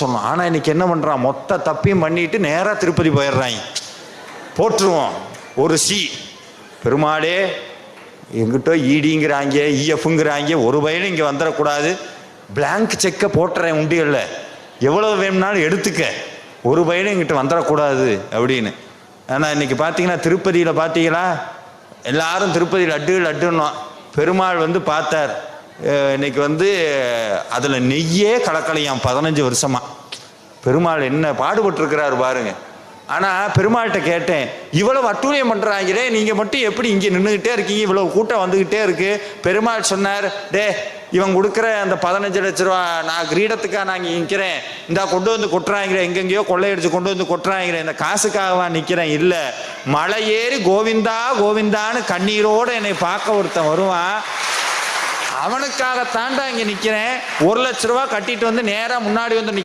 சொன்னோம் ஆனால் இன்னைக்கு என்ன பண்ணுறான் மொத்த தப்பியும் பண்ணிட்டு நேராக திருப்பதி போயிடுறாங்க போட்டுருவோம். ஒரு சி பெருமாளே எங்கிட்ட இடிங்கிறாங்க இஎஃப்ங்கிறாங்க ஒரு பையனும் இங்கே வந்துடக்கூடாது. பிளாங்க் செக்கை போட்டுறேன் உண்டியல்ல. எவ்வளவு வேணும்னாலும் எடுத்துக்க. ஒரு பையனும் எங்கிட்ட வந்துடக்கூடாது அப்படின்னு. ஆனால் இன்னைக்கு பார்த்தீங்கன்னா திருப்பதியில் பார்த்தீங்களா எல்லாரும் திருப்பதி லட்டு லட்டுன்னோம். பெருமாள் வந்து பார்த்தார். இன்னைக்கு வந்து அதில் நெய்யே கலக்கலையாம் பதினஞ்சு வருஷமா. பெருமாள் என்ன பாடுபட்டிருக்கிறாரு பாருங்க. ஆனால் பெருமாள்கிட்ட கேட்டேன் இவ்வளோ அட்டூழியம் பண்ணுறாங்களே நீங்கள் மட்டும் எப்படி இங்கே நின்றுக்கிட்டே இருக்கீங்க? இவ்வளோ கூட்டம் வந்துக்கிட்டே இருக்கு. பெருமாள் சொன்னார் டே இவன் கொடுக்குற அந்த பதினஞ்சு லட்ச ரூபா நான் கிரீடத்துக்காக நான் இங்கே நிற்கிறேன் இந்தா கொண்டு வந்து கொட்டுறாங்கிறேன் எங்கெங்கேயோ கொள்ளையடிச்சு கொண்டு வந்து கொட்டுறாங்கிறேன் இந்த காசுக்காகவா நிற்கிறேன் இல்லை மலை ஏறி கோவிந்தா கோவிந்தான்னு கண்ணீரோடு என்னை பார்க்க ஒருத்தன் வருவான். அவனுக்காக தாண்டா இங்கே நிற்கிறேன் ஒரு லட்ச ரூபா கட்டிட்டு வந்து நேராக முன்னாடி வந்து நிக்க